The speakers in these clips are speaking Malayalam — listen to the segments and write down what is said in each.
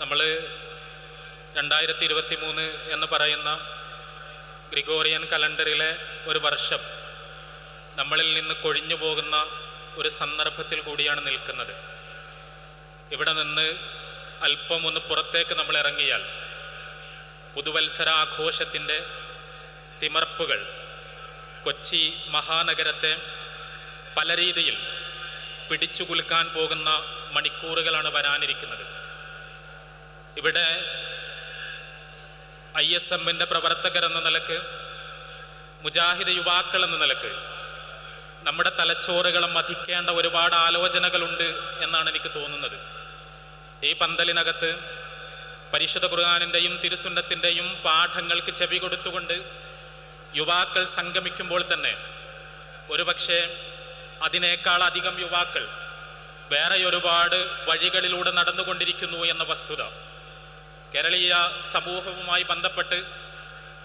നമ്മൾ രണ്ടായിരത്തി ഇരുപത്തി മൂന്ന് എന്ന് പറയുന്ന ഗ്രിഗോറിയൻ കലണ്ടറിലെ ഒരു വർഷം നമ്മളിൽ നിന്ന് കൊഴിഞ്ഞു പോകുന്ന ഒരു സന്ദർഭത്തിൽ കൂടിയാണ് നിൽക്കുന്നത്. ഇവിടെ നിന്ന് അല്പം ഒന്ന് പുറത്തേക്ക് നമ്മൾ ഇറങ്ങിയാൽ പുതുവത്സര ആഘോഷത്തിന്റെ തിമർപ്പുകൾ കൊച്ചി മഹാനഗരത്തെ പല രീതിയിൽ പിടിച്ചു കുലുക്കാൻ പോകുന്ന മണിക്കൂറുകളാണ് വരാനിരിക്കുന്നത്. ഇവിടെ ഐ എസ് എമ്മിന്റെ പ്രവർത്തകർ എന്ന നിലയ്ക്ക് മുജാഹിദ് യുവാക്കൾ എന്ന നിലയ്ക്ക് നമ്മുടെ തലച്ചോറുകളെ മതിക്കേണ്ട ഒരുപാട് ആലോചനകളുണ്ട് എന്നാണ് എനിക്ക് തോന്നുന്നത്. ഈ പന്തലിനകത്ത് പരിശുദ്ധ ഖുർആാനിന്റെയും തിരുസുന്നത്തിന്റെയും പാഠങ്ങൾക്ക് ചെവി കൊടുത്തുകൊണ്ട് യുവാക്കൾ സംഗമിക്കുമ്പോൾ തന്നെ ഒരുപക്ഷെ അതിനേക്കാൾ അധികം യുവാക്കൾ വേറെ ഒരുപാട് വഴികളിലൂടെ നടന്നുകൊണ്ടിരിക്കുന്നു എന്ന വസ്തുത. കേരളീയ സമൂഹവുമായി ബന്ധപ്പെട്ട്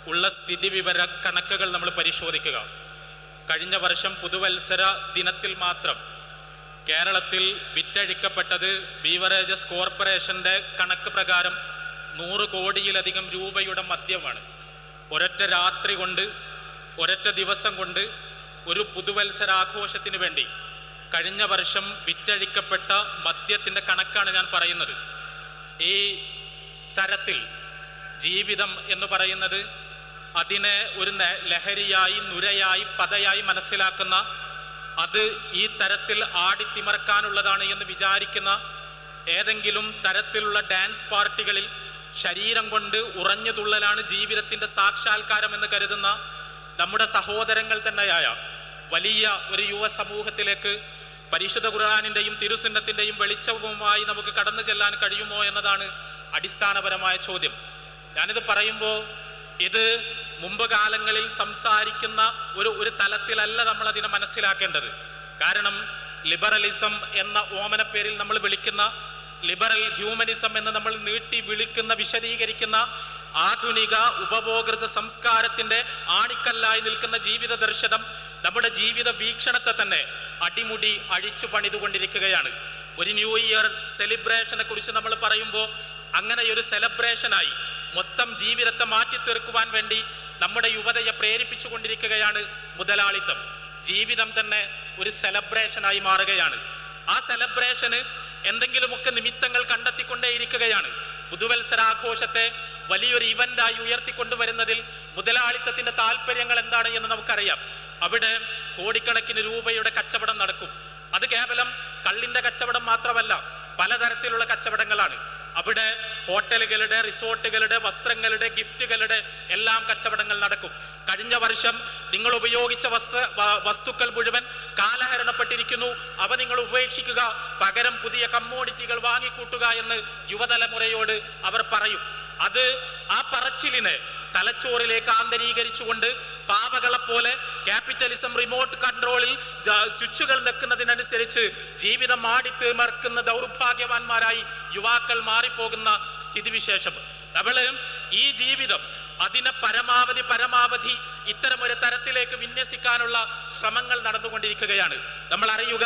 ഉള്ള സ്ഥിതിവിവര കണക്കുകൾ നമ്മൾ പരിശോധിക്കുക. കഴിഞ്ഞ വർഷം പുതുവത്സര ദിനത്തിൽ മാത്രം കേരളത്തിൽ വിറ്റഴിക്കപ്പെട്ടത് ബീവറേജസ് കോർപ്പറേഷന്റെ കണക്ക് പ്രകാരം നൂറ് കോടിയിലധികം രൂപയുടെ മദ്യമാണ്. ഒരൊറ്റ രാത്രി കൊണ്ട് ഒരൊറ്റ ദിവസം കൊണ്ട് ഒരു പുതുവത്സരാഘോഷത്തിന് വേണ്ടി കഴിഞ്ഞ വർഷം വിറ്റഴിക്കപ്പെട്ട മദ്യത്തിന്റെ കണക്കാണ് ഞാൻ പറയുന്നത്. ഈ തരത്തിൽ ജീവിതം എന്ന് പറയുന്നത് അതിനെ ഒരു ലഹരിയായി നുരയായി പതയായി മനസ്സിലാക്കുന്ന അത് ഈ തരത്തിൽ ആടിത്തിമറക്കാനുള്ളതാണ് എന്ന് വിചാരിക്കുന്ന ഏതെങ്കിലും തരത്തിലുള്ള ഡാൻസ് പാർട്ടികളിൽ ശരീരം കൊണ്ട് ഉറഞ്ഞു തുള്ളലാണ് ജീവിതത്തിന്റെ സാക്ഷാത്കാരം എന്ന് കരുതുന്ന നമ്മുടെ സഹോദരങ്ങൾ തന്നെയായ വലിയ ഒരു യുവ സമൂഹത്തിലേക്ക് പരിശുദ്ധ ഖുർആാനിന്റെയും തിരുസിന്നത്തിന്റെയും വെളിച്ചവുമായി നമുക്ക് കടന്നു ചെല്ലാൻ കഴിയുമോ എന്നതാണ് അടിസ്ഥാനപരമായ ചോദ്യം. ഞാനിത് പറയുമ്പോൾ ഇത് മുമ്പ് കാലങ്ങളിൽ സംസാരിക്കുന്ന ഒരു ഒരു തലത്തിലല്ല നമ്മൾ അതിനെ മനസ്സിലാക്കേണ്ടത്. കാരണം ലിബറലിസം എന്ന ഓമനപ്പേരിൽ നമ്മൾ വിളിക്കുന്ന ലിബറൽ ഹ്യൂമനിസം എന്ന് നമ്മൾ നീട്ടി വിളിക്കുന്ന വിശദീകരിക്കുന്ന ആധുനിക ഉപഭോഗൃത സംസ്കാരത്തിന്റെ ആണിക്കല്ലായി നിൽക്കുന്ന ജീവിത ദർശനം നമ്മുടെ ജീവിത വീക്ഷണത്തെ തന്നെ അടിമുടി അഴിച്ചു പണിതുകൊണ്ടിരിക്കുകയാണ്. ഒരു ന്യൂ ഇയർ സെലിബ്രേഷനെ കുറിച്ച് നമ്മൾ പറയുമ്പോൾ അങ്ങനെ ഒരു സെലിബ്രേഷനായി മൊത്തം ജീവിതത്തെ മാറ്റി തീർക്കുവാൻ വേണ്ടി നമ്മുടെ യുവതയെ പ്രേരിപ്പിച്ചു കൊണ്ടിരിക്കുകയാണ് മുതലാളിത്തം. ജീവിതം തന്നെ ഒരു സെലിബ്രേഷനായി മാറുകയാണ്. ആ സെലിബ്രേഷന് എന്തെങ്കിലുമൊക്കെ നിമിത്തങ്ങൾ കണ്ടെത്തിക്കൊണ്ടേയിരിക്കുകയാണ്. പുതുവത്സരാഘോഷത്തെ വലിയൊരു ഇവന്റായി ഉയർത്തിക്കൊണ്ടുവരുന്നതിൽ മുതലാളിത്തത്തിന്റെ താല്പര്യങ്ങൾ എന്താണ് എന്ന് നമുക്കറിയാം. അവിടെ കോടിക്കണക്കിന് രൂപയുടെ കച്ചവടം നടക്കും. അത് കേവലം കള്ളിന്റെ കച്ചവടം മാത്രമല്ല പലതരത്തിലുള്ള കച്ചവടങ്ങളാണ്. അവിടെ ഹോട്ടലുകളുടെ റിസോർട്ടുകളുടെ വസ്ത്രങ്ങളുടെ ഗിഫ്റ്റുകളുടെ എല്ലാം കച്ചവടങ്ങൾ നടക്കും. കഴിഞ്ഞ വർഷം നിങ്ങൾ ഉപയോഗിച്ച വസ്ത്ര വസ്തുക്കൾ മുഴുവൻ കാലഹരണപ്പെട്ടിരിക്കുന്നു. അവ നിങ്ങൾ ഉപേക്ഷിക്കുക. പകരം പുതിയ കമ്മോഡിറ്റികൾ വാങ്ങിക്കൂട്ടുക എന്ന് യുവതലമുറയോട് അവർ പറയും. അത് ആ പറച്ചിലിനെ തലച്ചോറിലേക്ക് ആന്തരീകരിച്ചുകൊണ്ട് പാവകളെ പോലെ ക്യാപിറ്റലിസം റിമോട്ട് കൺട്രോളിൽ സ്വിച്ചുകൾ നിൽക്കുന്നതിനനുസരിച്ച് ജീവിതം ആടിത്തീർക്കുന്ന ദൗർഭാഗ്യവാന്മാരായി യുവാക്കൾ മാറിപ്പോകുന്ന സ്ഥിതിവിശേഷം. അവൾ ഈ ജീവിതം അതിനെ പരമാവധി പരമാവധി ഇത്തരമൊരു തരത്തിലേക്ക് വിന്യസിക്കാനുള്ള ശ്രമങ്ങൾ നടന്നുകൊണ്ടിരിക്കുകയാണ്. നമ്മൾ അറിയുക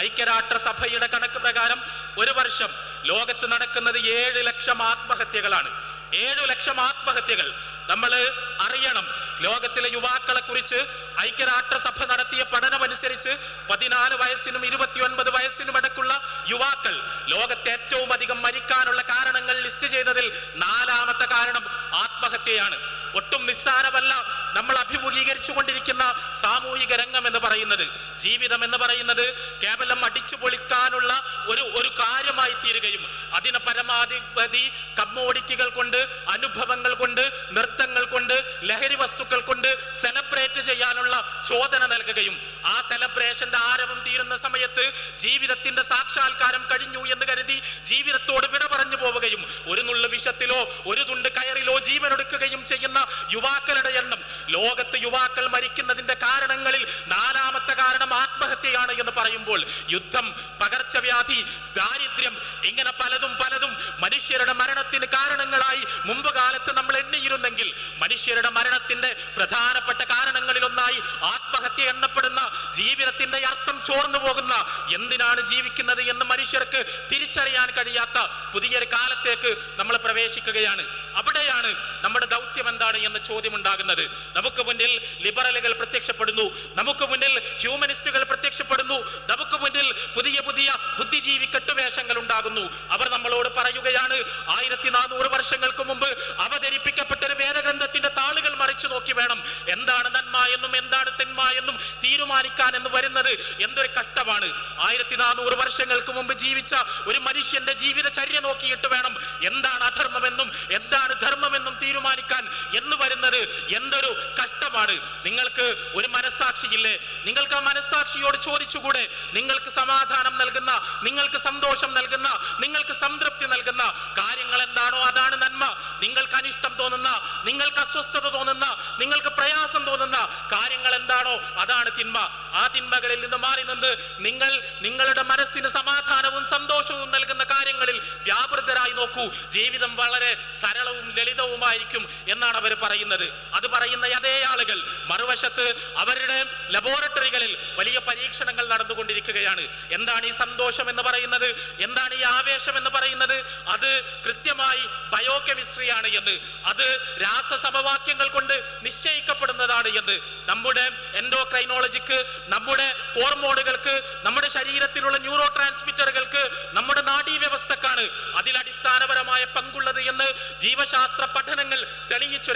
ഐക്യരാഷ്ട്ര സഭയുടെ കണക്ക് പ്രകാരം ഒരു വർഷം ലോകത്ത് നടക്കുന്നത് ഏഴ് ലക്ഷം ആത്മഹത്യകളാണ്. ഏഴു ലക്ഷം ആത്മഹത്യകൾ നമ്മൾ അറിയണം. ലോകത്തിലെ യുവാക്കളെ കുറിച്ച് ഐക്യരാഷ്ട്രസഭ നടത്തിയ പഠനമനുസരിച്ച് പതിനാല് വയസ്സിനും ഇരുപത്തിയൊൻപത് വയസ്സിനും ഇടക്കുള്ള യുവാക്കൾ ലോകത്തെ ഏറ്റവും അധികം മരിക്കാനുള്ള കാരണങ്ങൾ ലിസ്റ്റ് ചെയ്തതിൽ നാലാമത്തെ കാരണം ആത്മഹത്യയാണ്. ഒട്ടും നിസ്സാരമല്ല നമ്മൾ അഭിമുഖീകരിച്ചു കൊണ്ടിരിക്കുന്ന സാമൂഹിക രംഗം എന്ന് പറയുന്നത്. ജീവിതം എന്ന് പറയുന്നത് കേവലം അടിച്ചു പൊളിക്കാനുള്ള ഒരു ഒരു കാര്യമായി തീരുകയും അതിന് പരമാധിപതി കമ്മോഡിറ്റികൾ കൊണ്ട് അനുഭവങ്ങൾ കൊണ്ട് നൃത്തങ്ങൾ കൊണ്ട് ലഹരി വസ്തുക്കൾ കൊണ്ട് സെലിബ്രേറ്റ് ചെയ്യാനുള്ള ചോദന നൽകുകയും ആ സെലിബ്രേഷന്റെ ആരവം തീരുന്ന സമയത്ത് ജീവിതത്തിന്റെ സാക്ഷാത്കാരം കഴിഞ്ഞു എന്ന് കരുതി ജീവിതത്തോട് വിട പറഞ്ഞു പോവുകയും ഒരു നുള്ളു വിഷത്തിലോ ഒരു തുണ്ട് കയറിലോ ജീവനൊടുക്കുകയും ചെയ്യുന്ന യുവാക്കളുടെ എണ്ണം. ലോകത്ത് യുവാക്കൾ മരിക്കുന്നതിന്റെ കാരണങ്ങളിൽ നാലാമത്തെ കാരണം ആത്മഹത്യയാണ് എന്ന് പറയുമ്പോൾ യുദ്ധം പകർച്ചവ്യാധി ദാരിദ്ര്യം ഇങ്ങനെ പലതും പലതും മനുഷ്യരുടെ മരണത്തിന് കാരണങ്ങളായി മുമ്പ് കാലത്ത് നമ്മൾ എണ്ണിയിരുന്നെങ്കിൽ മനുഷ്യരുടെ മരണത്തിന്റെ പ്രധാനപ്പെട്ട കാരണങ്ങളിൽ ഒന്നായി ആത്മഹത്യ എണ്ണപ്പെടുന്ന ജീവിതത്തിന്റെ അർത്ഥം ചോർന്നു പോകുന്ന എന്തിനാണ് ജീവിക്കുന്നത് എന്ന് മനുഷ്യർക്ക് തിരിച്ചറിയാൻ കഴിയാത്ത പുതിയൊരു കാലത്തേക്ക് നമ്മൾ പ്രവേശിക്കുകയാണ്. അവിടെയാണ് നമ്മുടെ ദൗത്യം എന്താണ്? എന്ന ചോദ്യം ഉണ്ടാകുന്നത് നമുക്ക് മുന്നിൽ ലിബറലുകൾ പ്രത്യക്ഷപ്പെടുന്നു. നമുക്ക് മുന്നിൽ ഹ്യൂമനിസ്റ്റുകൾ പ്രത്യക്ഷപ്പെടുന്നു. നമുക്ക് മുന്നിൽ പുതിയ പുതിയ ബുദ്ധിജീവി കെട്ടുവേഷങ്ങൾ ഉണ്ടാകുന്നു. അവർ നമ്മളോട് പറയുകയാണ് ആയിരത്തി നാനൂറ് വർഷങ്ങൾക്ക് മുമ്പ് അവതരിപ്പിക്കപ്പെട്ട ഒരു വേദഗ്രന്ഥത്തിന്റെ താളുകൾ മറിച്ചു നോക്കി വേണം. എന്താണ് നന്മ എന്നും എന്താണ് തിന്മ എന്നും തീരുമാനിക്കാൻ എന്ന് വരുന്നത് എന്തൊരു കഷ്ടമാണ്. ആയിരത്തി നാനൂറ് വർഷങ്ങൾക്ക് മുമ്പ് ജീവിച്ച ഒരു മനുഷ്യന്റെ ജീവിതചര്യ നോക്കിയിട്ട് വേണം. എന്താണ് അധർമ്മമെന്നും എന്താണ് ധർമ്മമെന്നും തീരുമാനിക്കാൻ എന്ന് വരുന്നത് എന്തൊരു കഷ്ടമാണ്. നിങ്ങൾക്ക് ഒരു മനസ്സാക്ഷിയില്ലേ? നിങ്ങൾക്ക് ആ മനസ്സാക്ഷിയോട് ചോദിച്ചുകൂടെ? നിങ്ങൾക്ക് സമാധാനം നൽകുന്ന നിങ്ങൾക്ക് സന്തോഷം നൽകുന്ന നിങ്ങൾക്ക് സംതൃപ്തി നൽകുന്ന കാര്യങ്ങൾ എന്താണോ അതാണ് നന്മ. നിങ്ങൾക്ക് അനിഷ്ടം തോന്നുന്ന നിങ്ങൾക്ക് അസ്വസ്ഥത തോന്നുന്ന നിങ്ങൾക്ക് പ്രയാസം തോന്നുന്ന കാര്യങ്ങൾ എന്താണോ അതാണ് തിന്മ. ആ തിന്മകളിൽ നിന്ന് മാറി നിന്ന് നിങ്ങൾ നിങ്ങളുടെ മനസ്സിന് സമാധാനവും സന്തോഷവും നൽകുന്ന കാര്യങ്ങളിൽ വ്യാപൃതരായി നോക്കൂ. ജീവിതം വളരെ സരളവും ലളിതവുമായിരിക്കും എന്നാണ് അവർ പറയുന്നത്. അത് പറയുന്ന അതേ ആളുകൾ മറുവശത്ത് അവരുടെ ലബോറട്ടറികളിൽ വലിയ പരീക്ഷണങ്ങൾ നടന്നുകൊണ്ടിരിക്കുകയാണ്. എന്താണ് ഈ സന്തോഷം എന്ന് പറയുന്നത്? എന്താണ് ഈ ആവേശം എന്ന് പറയുന്നത്? അത് കൃത്യമായി ബയോ കെമിസ്ട്രിയാണ് എന്ന്. അത് രാസസമവാക്യങ്ങൾ കൊണ്ട് നിശ്ചയിക്കപ്പെടുന്നതാണ് എന്ന്. നമ്മുടെ എൻഡോക്രൈനോളജിക്ക് നമ്മുടെ ഹോർമോണുകൾക്ക് നമ്മുടെ ശരീരത്തിലുള്ള ന്യൂറോ ട്രാൻസ്മിറ്ററുകൾക്ക് നമ്മുടെ നാഡീവ്യവസ്ഥക്കാണ് അതിൽ അടിസ്ഥാനപരമായ പങ്കുള്ളത് എന്ന് ജീവശാസ്ത്ര പഠനങ്ങൾ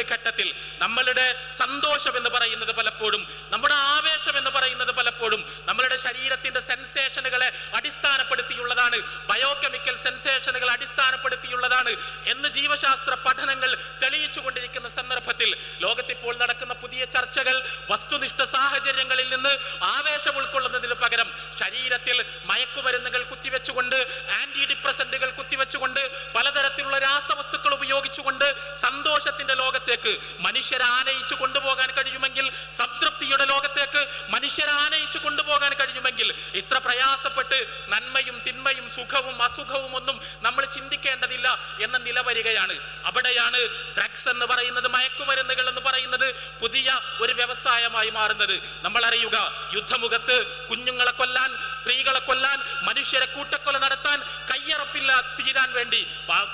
തെളിയിച്ചൊരു ഘട്ടത്തിൽ നമ്മളുടെ സന്തോഷം എന്ന് പറയുന്നത് പലപ്പോഴും നമ്മുടെ ആവേശം എന്ന് പറയുന്നത് പലപ്പോഴും നമ്മളുടെ ശരീരത്തിന്റെ സെൻസേഷനുകളെ അടിസ്ഥാനപ്പെടുത്തിയുള്ളതാണ് ബയോകെമിക്കൽ സെൻസേഷനുകൾ അടിസ്ഥാനപ്പെടുത്തിയുള്ളതാണ് എന്ന് ജീവശാസ്ത്ര പഠനങ്ങൾ തെളിയിച്ചു കൊണ്ടിരിക്കുന്ന സന്ദർഭത്തിൽ ലോകത്തിപ്പോൾ നടക്കുന്ന പുതിയ ചർച്ചകൾ വസ്തുനിഷ്ഠ സാഹചര്യങ്ങളിൽ നിന്ന് ആവേശം ഉൾക്കൊള്ളുന്നതിന് പകരം ശരീരത്തിൽ മയക്കുമരുന്നുകൾ കുത്തിവെച്ചുകൊണ്ട് ആന്റി ഡിപ്രസന്റുകൾ കുത്തിവെച്ചുകൊണ്ട് പലതരത്തിലുള്ള രാസവസ്തുക്കൾ ഉപയോഗിച്ചുകൊണ്ട് സന്തോഷത്തിന്റെ ലോകത്തേക്ക് മനുഷ്യരെ ആനയിച്ചു കൊണ്ടുപോകാൻ കഴിയുമെങ്കിൽ സംതൃപ്തിയുടെ ലോകത്തേക്ക് മനുഷ്യരെ ആനയിച്ചു കൊണ്ടുപോകാൻ കഴിയുമെങ്കിൽ ഇത്ര പ്രയാസപ്പെട്ട് നന്മയും തിന്മയും സുഖവും അസുഖവും ഒന്നും നമ്മൾ ചിന്തിക്കേണ്ടതില്ല എന്ന നില വരികയാണ്. അവിടെയാണ് ഡ്രഗ്സ് എന്ന് പറയുന്നത് മയക്കുമരുന്നുകൾ എന്ന് പറയുന്നത് പുതിയ ഒരു വ്യവസായമായി മാറുന്നത്. നമ്മൾ അറിയുക യുദ്ധമുഖത്ത് കുഞ്ഞുങ്ങളെ കൊല്ലാൻ സ്ത്രീകളെ കൊല്ലാൻ മനുഷ്യരെ കൂട്ടക്കൊല നടത്താൻ കയ്യറപ്പില്ല തീരാൻ വേണ്ടി.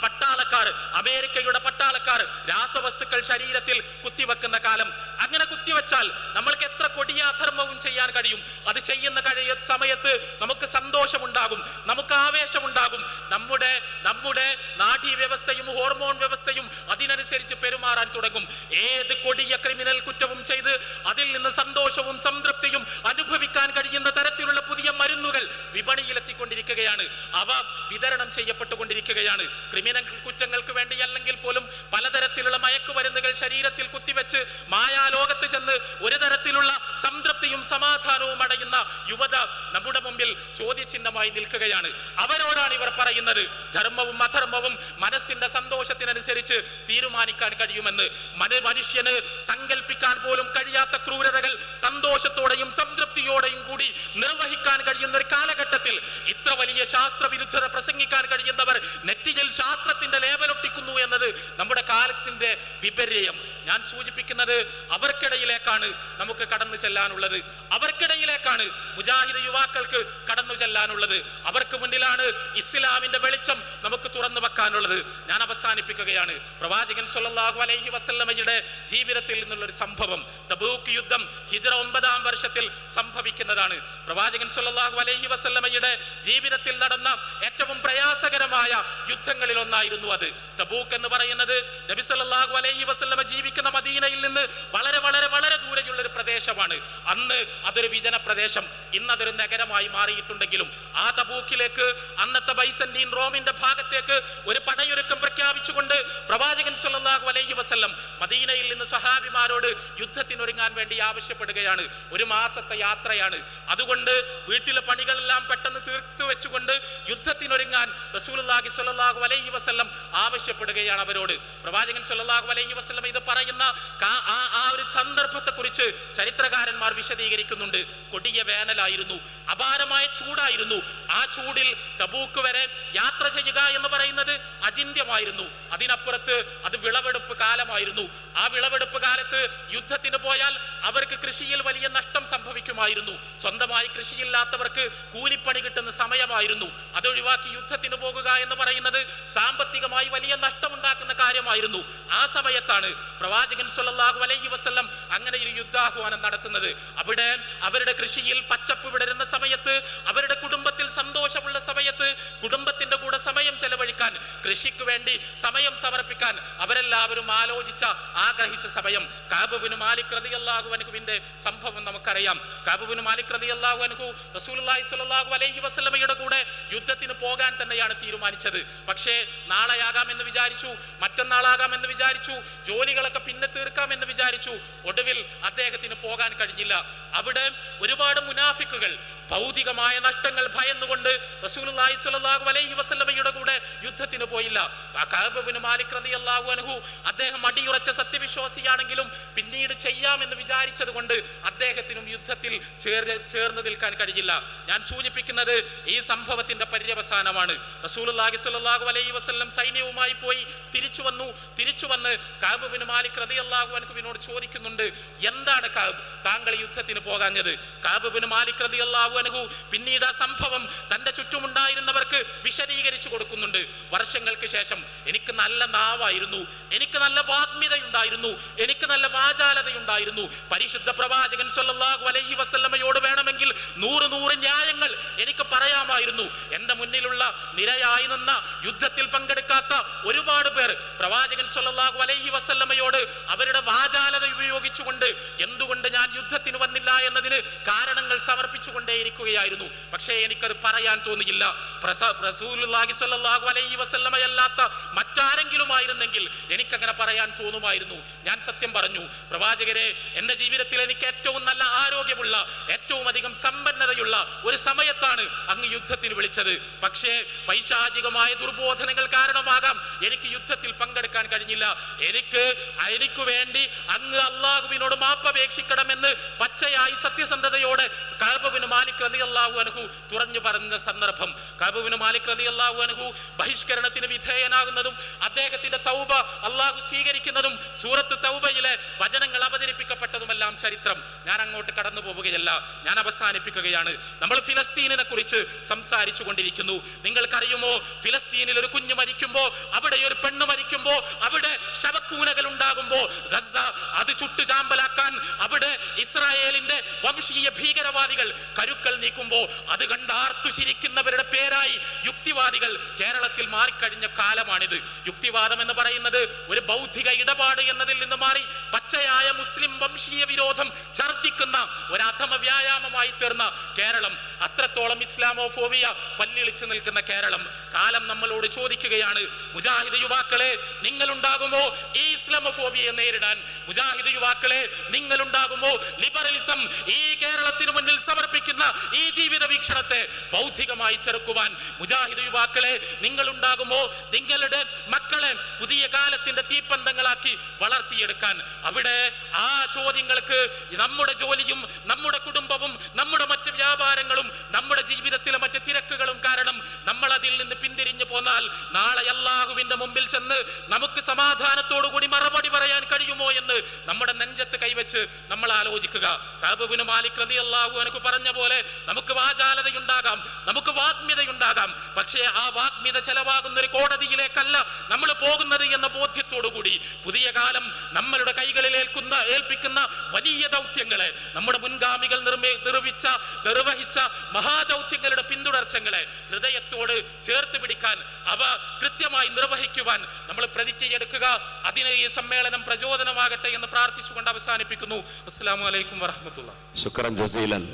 പട്ടാളക്കാർ അമേരിക്കയുടെ പട്ടാളക്കാർ രാസവസ്തുക്കൾ ശരീരത്തിൽ കുത്തിവെക്കുന്ന കാലം. അങ്ങനെ കുത്തിവെച്ചാൽ നമ്മൾക്ക് എത്ര കൊടിയ അധർമ്മവും ചെയ്യാൻ കഴിയും. അത് ചെയ്യുന്ന കഴിയ സമയത്ത് നമുക്ക് സന്തോഷമുണ്ടാകും. നമുക്ക് ആവേശമുണ്ടാകും. നമ്മുടെ നമ്മുടെ നാഡീ വ്യവസ്ഥയും ഹോർമോൺ വ്യവസ്ഥയും അതിനനുസരിച്ച് പെരുമാറാൻ തുടങ്ങും. ഏത് കൊടിയ ക്രിമിനൽ കുറ്റവും ചെയ്ത് അതിൽ നിന്ന് സന്തോഷവും സംതൃപ്തിയും അനുഭവിക്കാൻ കഴിയുന്ന തരത്തിലുള്ള പുതിയ മരുന്നുകൾ വിപണിയിലെത്തിക്കൊണ്ടിരിക്കുകയാണ്. അവ വിതരണം ചെയ്യപ്പെട്ടുകൊണ്ടിരിക്കുകയാണ്. ക്രിമിനൽ കുറ്റങ്ങൾക്ക് വേണ്ടി അല്ലെങ്കിൽ പോലും മയക്കുമരുന്നുകൾ ശരീരത്തിൽ കുത്തിവെച്ച് മായാലോകത്ത് ചെന്ന് ഒരു തരത്തിലുള്ള സംതൃപ്തിയും സമാധാനവും അടയുന്ന യുവത നമ്മുടെ മുമ്പിൽ ചോദ്യചിഹ്നമായി നിൽക്കുകയാണ്. അവരോടാണ് ഇവർ പറയുന്നത്. ധർമ്മവും അധർമ്മവും മനസ്സിന്റെ സന്തോഷത്തിനനുസരിച്ച് തീരുമാനിക്കാൻ കഴിയുമെന്ന്. മന- മനുഷ്യന് സങ്കല്പിക്കാൻ പോലും കഴിയാത്ത ക്രൂരതകൾ സന്തോഷത്തോടെയും സംതൃപ്തിയോടെയും കൂടി നിർവഹിക്കാൻ കഴിയുന്ന ഒരു കാലഘട്ടത്തിൽ ഇത്ര വലിയ ശാസ്ത്ര ശാസ്ത്രവിരുദ്ധത പ്രസംഗിക്കാൻ കഴിയുന്നവർ നെറ്റിയിൽ ശാസ്ത്രത്തിന്റെ ലേബലൊട്ടിക്കുന്നു എന്നത് നമ്മുടെ കാലത്തിന്റെ വിപര്യം. ഞാൻ സൂചിപ്പിക്കുന്നത് അവർക്കിടയിലേക്കാണ് നമുക്ക് കടന്നു ചെല്ലാനുള്ളത്. അവർക്കിടയിലേക്കാണ് മുജാഹിദ് യുവാക്കൾക്ക് കടന്നു ചെല്ലാനുള്ളത്. അവർക്ക് മുന്നിലാണ് ഇസ്ലാമിന്റെ വെളിച്ചം നമുക്ക് തുറന്നു വെക്കാനുള്ളത്. ഞാൻ അവസാനിപ്പിക്കുകയാണ്. പ്രവാചകൻ സൊല്ലാഹു അലൈഹി വസല്ലമയുടെ ജീവിതത്തിൽ നിന്നുള്ള ഒരു സംഭവം. തബൂക്ക് യുദ്ധം ഹിജറ ഒമ്പതാം വർഷത്തിൽ സംഭവിക്കുന്നതാണ്. പ്രവാചകൻ സൊല്ലാഹു അലൈഹി വസല്ലമയുടെ ജീവിതത്തിൽ നടന്ന ഏറ്റവും പ്രയാസകരമായ യുദ്ധങ്ങളിൽ ഒന്നായിരുന്നു അത്. തബൂക്ക് എന്ന് പറയുന്നത് നബി സല്ലല്ലാഹു അലൈഹി വസല്ലമ ജീവിക്കുന്ന മദീനയിൽ നിന്ന് വളരെ വളരെ വളരെ ദൂരെയുള്ള ഒരു പ്രദേശമാണ്. അന്ന് അതൊരു വിജന പ്രദേശം ഇന്ന് അതൊരു നഗരമായി മാറിയിട്ടുണ്ടെങ്കിലും ആ തബൂക്കിലേക്ക് അന്നത്തെ ബൈസന്റീൻ റോമിന്റെ ഭാഗത്തേക്ക് ഒരു പടയൊരുക്കം പ്രഖ്യാപിച്ചുകൊണ്ട് പ്രവാചകൻ സല്ലല്ലാഹു അലൈഹി വസല്ലം മദീനയിൽ നിന്ന് സഹാബിമാരോട് യുദ്ധത്തിനൊരുങ്ങാൻ വേണ്ടി ആവശ്യപ്പെടുകയാണ്. ഒരു മാസത്തെ യാത്രയാണ്. അതുകൊണ്ട് വീട്ടിലെ പണികളെല്ലാം പെട്ടെന്ന് തീർത്തു വെച്ചുകൊണ്ട് യുദ്ധത്തിനൊരുങ്ങാൻ സ്വല്ലല്ലാഹു അലൈഹി വസല്ലം ആവശ്യപ്പെടുകയാണ് അവരോട്. പ്രവാചകൻ സ്വല്ലല്ലാഹു അലൈഹി വസ്ലം ഇത് പറയുന്ന ആ ഒരു സന്ദർഭത്തെ കുറിച്ച് ചരിത്രകാരന്മാർ വിശദീകരിക്കുന്നുണ്ട്. കൊടിയ വേനലായിരുന്നു. അപാരമായ ചൂടായിരുന്നു. ആ ചൂടിൽ തബൂക്ക് വരെ യാത്ര ചെയ്യുക എന്ന് പറയുന്നത് അചിന്യമായിരുന്നു അതിനപ്പുറത്ത് അത് വിളവെടുപ്പ് കാലമായിരുന്നു. ആ വിളവെടുപ്പ് കാലത്ത് യുദ്ധത്തിന് പോയാൽ അവർക്ക് കൃഷിയിൽ വലിയ നഷ്ടം സംഭവിക്കുമായിരുന്നു. സ്വന്തമായി കൃഷിയില്ലാത്തവർക്ക് കൂലിപ്പണി കിട്ടുന്ന സമയമായിരുന്നു. അതൊഴിവാക്കി യുദ്ധത്തിന് പോകുക എന്ന് പറയുന്നത് സാമ്പത്തികമായി വലിയ നഷ്ടമുണ്ടാക്കുന്ന കാര്യമായിരുന്നു. ആ സമയത്താണ് പ്രവാചകൻ സല്ലല്ലാഹു അലൈഹി വസല്ലം അങ്ങനെ ഒരു യുദ്ധാഹ്വാനം നടത്തുന്നത്. അവിടെ അവരുടെ കൃഷിയിൽ പച്ചപ്പ് വിടരുന്ന സമയത്ത് അവരുടെ കുടുംബത്തിൽ സന്തോഷമുള്ള സമയത്ത് കുടുംബത്തിന്റെ കൂടെ സമയം ചെലവഴിക്കാൻ കൃഷിക്ക് വേണ്ടി സമയം സമർപ്പിക്കാൻ അവരെല്ലാവരും ആലോചിച്ച ആഗ്രഹിച്ച സമയം. കാബുബിന് മാലിക് റളിയല്ലാഹു അൻഹുവിന്റെ സംഭവം നമുക്കറിയാം. കാബുബിന് മാലിക് റളിയല്ലാഹു അൻഹു റസൂലുള്ളാഹി സ്വല്ലല്ലാഹു അലൈഹി വസല്ലമയുടെ കൂടെ യുദ്ധത്തിന് പോകാൻ തന്നെയാണ് തീരുമാനിച്ചത്. പക്ഷേ നാളെയാകാമെന്ന് വിചാരിച്ചു മറ്റന്നാളാകാം എന്ന് വിചാരിച്ചു ജോലികളൊക്കെ പിന്നെ തീർക്കാം എന്ന് വിചാരിച്ചു ഒടുവിൽ അദ്ദേഹത്തിന് പോകാൻ കഴിഞ്ഞില്ല. അവിടെ ഒരുപാട് മുനാഫിക്കുകൾ ഭൗതികമായ നഷ്ടങ്ങൾ ഭയന്നുകൊണ്ട് റസൂലുള്ളാഹി സ്വല്ലല്ലാഹു അലൈഹി വസല്ലമയുടെ കൂടെ യുദ്ധത്തിന് പോയില്ല. ആ കഅബ് മാലിക് റളിയല്ലാഹു അൻഹു അദ്ദേഹം അടിയുറച്ച സത്യവിശ്വാസിയാണെങ്കിലും പിന്നീട് ചെയ്യാമെന്ന് വിചാരിച്ചത് കൊണ്ട് അദ്ദേഹത്തിനും യുദ്ധത്തിൽ ചേർ- ചേർന്ന് നിൽക്കാൻ കഴിഞ്ഞില്ല. ഞാൻ സൂചിപ്പിക്കുന്നത് ഈ സംഭവത്തിന്റെ പര്യവസാനമാണ്. റസൂലുള്ളാഹി സ്വല്ലല്ലാഹു അലൈഹി വസല്ലം സൈന്യവുമായി പോയി തിരിച്ചു വന്നു. തിരിച്ചു വന്ന് കാബ് ബിൻ മാലിക് റളിയല്ലാഹു അൻഹുവിനോട് ചോദിക്കുന്നുണ്ട് എന്താണ് കാബ്? താങ്കൾ യുദ്ധത്തിന് പോകാഞ്ഞത്? കാബ് ബിൻ മാലിക് റളിയല്ലാഹു അൻഹു പിന്നീട് ആ സംഭവം തന്റെ ചുറ്റുമുണ്ടായിരുന്നവർക്ക് വിശദീകരിച്ചു കൊടുക്കുന്നുണ്ട്. വർഷങ്ങൾക്ക് ശേഷം എനിക്ക് നല്ല നാവായിരുന്നു എനിക്ക് നല്ല വാഗ്മിതയുണ്ടായിരുന്നു എനിക്ക് നല്ല വാചാലതയുണ്ടായിരുന്നു. പരിശുദ്ധ പ്രവാചകൻ സല്ലല്ലാഹു അലൈഹി വസല്ലമയോട് വേണമെങ്കിൽ നൂറ് നൂറ് ന്യായങ്ങൾ എനിക്ക് പറയാമായിരുന്നു. എന്റെ മുന്നിലുള്ള നിരയായി നിന്ന യുദ്ധത്തിൽ പങ്കെടുക്കാത്ത ഒരുപാട് പേർ പ്രവാചകൻ സ്വല്ലല്ലാഹു അലൈഹി വസല്ലമയോട് അവരുടെ വാചാലത ഉപയോഗിച്ചുകൊണ്ട് എന്തുകൊണ്ട് ഞാൻ യുദ്ധത്തിന് വന്നില്ല എന്നതിന് കാരണങ്ങൾ സമർപ്പിച്ചുകൊണ്ടേയിരിക്കുകയായിരുന്നു. പക്ഷേ എനിക്കത് പറയാൻ തോന്നിയില്ല. റസൂലുള്ളാഹി സ്വല്ലല്ലാഹു അലൈഹി വസല്ലമയല്ലാത്ത മറ്റാരെങ്കിലും ആയിരുന്നെങ്കിൽ എനിക്കങ്ങനെ പറയാൻ തോന്നുമായിരുന്നു. ഞാൻ സത്യം പറഞ്ഞു പ്രവാചകരെ എന്റെ ജീവിതത്തിൽ എനിക്ക് ഏറ്റവും നല്ല ആരോഗ്യമുള്ള ഏറ്റവും അധികം സമ്പന്നതയുള്ള ഒരു സമയത്താണ് അങ്ങ് യുദ്ധത്തിന് വിളിച്ചത്. പക്ഷേ പൈശാചികമായ ദുർബോധനങ്ങൾ കാരണമാകാം എനിക്ക് യുദ്ധത്തിൽ പങ്കെടുക്കാൻ കഴിഞ്ഞില്ല. എനിക്ക് എനിക്ക് വേണ്ടി അങ്ങ് അള്ളാഹുവിനോട് മാപ്പപേക്ഷിക്കണമെന്ന് പച്ചയായി സത്യസന്ധതയോടെ കാബുവിന് മാലിക് റതി അള്ളാഹു അനുഹു തുറഞ്ഞു പറഞ്ഞ സന്ദർഭം. കാബുവിന് മാലിക് റതി അള്ളാഹു അനുഹു ബഹിഷ്കരണത്തിന് വിധേയനാകുന്നതും അദ്ദേഹത്തിന്റെ തൗബ അള്ളാഹു സ്വീകരിക്കുന്നതും സൂറത്ത് തൗബയിലെ വചനങ്ങൾ അവതരിപ്പിക്കപ്പെട്ടതുമെല്ലാം ചരിത്രം. ഞാൻ അങ്ങോട്ട് കടന്നു പോവുകയല്ല ഞാൻ അവസാനിപ്പിക്കുകയാണ്. നമ്മൾ ഫിലസ്തീനിനെ കുറിച്ച് സംസാരിച്ചു കൊണ്ടിരിക്കുന്നു. നിങ്ങൾക്കറിയുമോ ഫിലസ്തീനിൽ ഒരു കുഞ്ഞു മരിക്കുമ്പോ അവിടെ ഒരു പെണ്ണ് മരിക്കുമ്പോ അവിടെ ശവക്കൂനകൾ ഉണ്ടാകുമ്പോ ഗസ അത് ചുട്ടുചാമ്പലാക്കാൻ അവിടെ ഇസ്രായേലിന്റെ വംശീയ ഭീകരവാദികൾ കരുക്കൾ നീക്കുമ്പോൾ അത് കണ്ടാർത്തു ചിരിക്കുന്നവരുടെ പേരായി യുക്തിവാദികൾ കേരളത്തിൽ മാറിക്കഴിഞ്ഞ കാലമാണിത്. യുക്തിവാദം എന്ന് പറയുന്നത് ഒരു ബൗദ്ധിക ഇടപാട് എന്നതിൽ നിന്ന് മാറി പച്ചയായ മുസ്ലിം വംശീയ വിരോധം ഛർദിക്കുന്ന ഒരു അധമ വ്യായാമമായി തീർന്ന കേരളം. അത്രത്തോളം ഇസ്ലാമോഫോബിയ പല്ലിളിച്ചു നിൽക്കുന്ന കേരളം. കാലം നമ്മളോട് ചോദിക്കുകയാണ് മുജാഹിദ് യുവാക്കളെ നിങ്ങളുണ്ടാകുമോ ഈ ഇസ്ലാമോഫോബിയെ നേരിടാൻ മുജാഹിദ് യുവാക്കളെ നിങ്ങളുണ്ടാകുമോ? ലിബറലിസം ഈ കേരളത്തിന് മുന്നിൽ സമർപ്പിക്കുന്ന ഈ ജീവിത വീക്ഷണത്തെ ബൗദ്ധികമായി ചെറുക്കുവാൻ മുജാഹിദ് യുവാക്കളെ നിങ്ങളുണ്ടാകുമോ? നിങ്ങളുടെ മക്കളെ പുതിയ കാലത്തിന്റെ തീപ്പന്തങ്ങളാക്കി വളർത്തിയെടുക്കാൻ അവിടെ ആ ചോദ്യങ്ങൾക്ക് നമ്മുടെ ജോലിയും നമ്മുടെ കുടുംബവും നമ്മുടെ മറ്റ് വ്യാപാരങ്ങളും നമ്മുടെ ജീവിതത്തിലെ മറ്റ് തിരക്കുകളും കാരണം നമ്മൾ അതിൽ നിന്ന് പിന്തിരിഞ്ഞു പോന്നാൽ നാളെ അല്ലാഹുവിന്റെ മുമ്പിൽ ചെന്ന് നമുക്ക് സമാധാനത്തോടു കൂടി മറുപടി പറയാൻ കഴിയുമോ എന്ന് നമ്മുടെ നെഞ്ചത്ത് കൈവച്ച് നമ്മൾ ആലോചിക്കുക. മാലിക് എനിക്ക് പറഞ്ഞ പോലെ നമുക്ക് വാചാലതയുണ്ടാകാം നമുക്ക് വാഗ്മ്യതയുണ്ടാകാം പക്ഷേ ആ വാഗ്മ്യത ചെലവാകുന്ന ഒരു കോടതിയിലേക്കല്ല നമ്മൾ പോകുന്നത് എന്ന ബോധ്യത്തോടു കൂടി പുതിയ കാലം നമ്മളുടെ കൈകളിൽ ഏൽക്കുന്ന ഏൽപ്പിക്കുന്ന വലിയ ദൗത്യങ്ങളെ നമ്മുടെ മുൻഗാമികൾ നിർമ്മി- നിർവഹിച്ച നിർവഹിച്ച മഹാദൗത്യങ്ങളുടെ പിന്തുടർച്ചങ്ങളെ ഹൃദയത്തോട് ചേർത്ത് പിടിക്കാൻ അവ കൃത്യമായി നിർവഹിക്കുവാൻ നമ്മൾ പ്രതിജ്ഞയെടുക്കുക. അതിനെ ഈ സമ്മേളനം പ്രചോദനമാകട്ടെ എന്ന് പ്രാർത്ഥിച്ചുകൊണ്ട് അവസാനിപ്പിക്കുന്നു. അസ്സാം വലൈക്കും വറഹമത്തുള്ള ശുക്രൻ ജസീലൻ.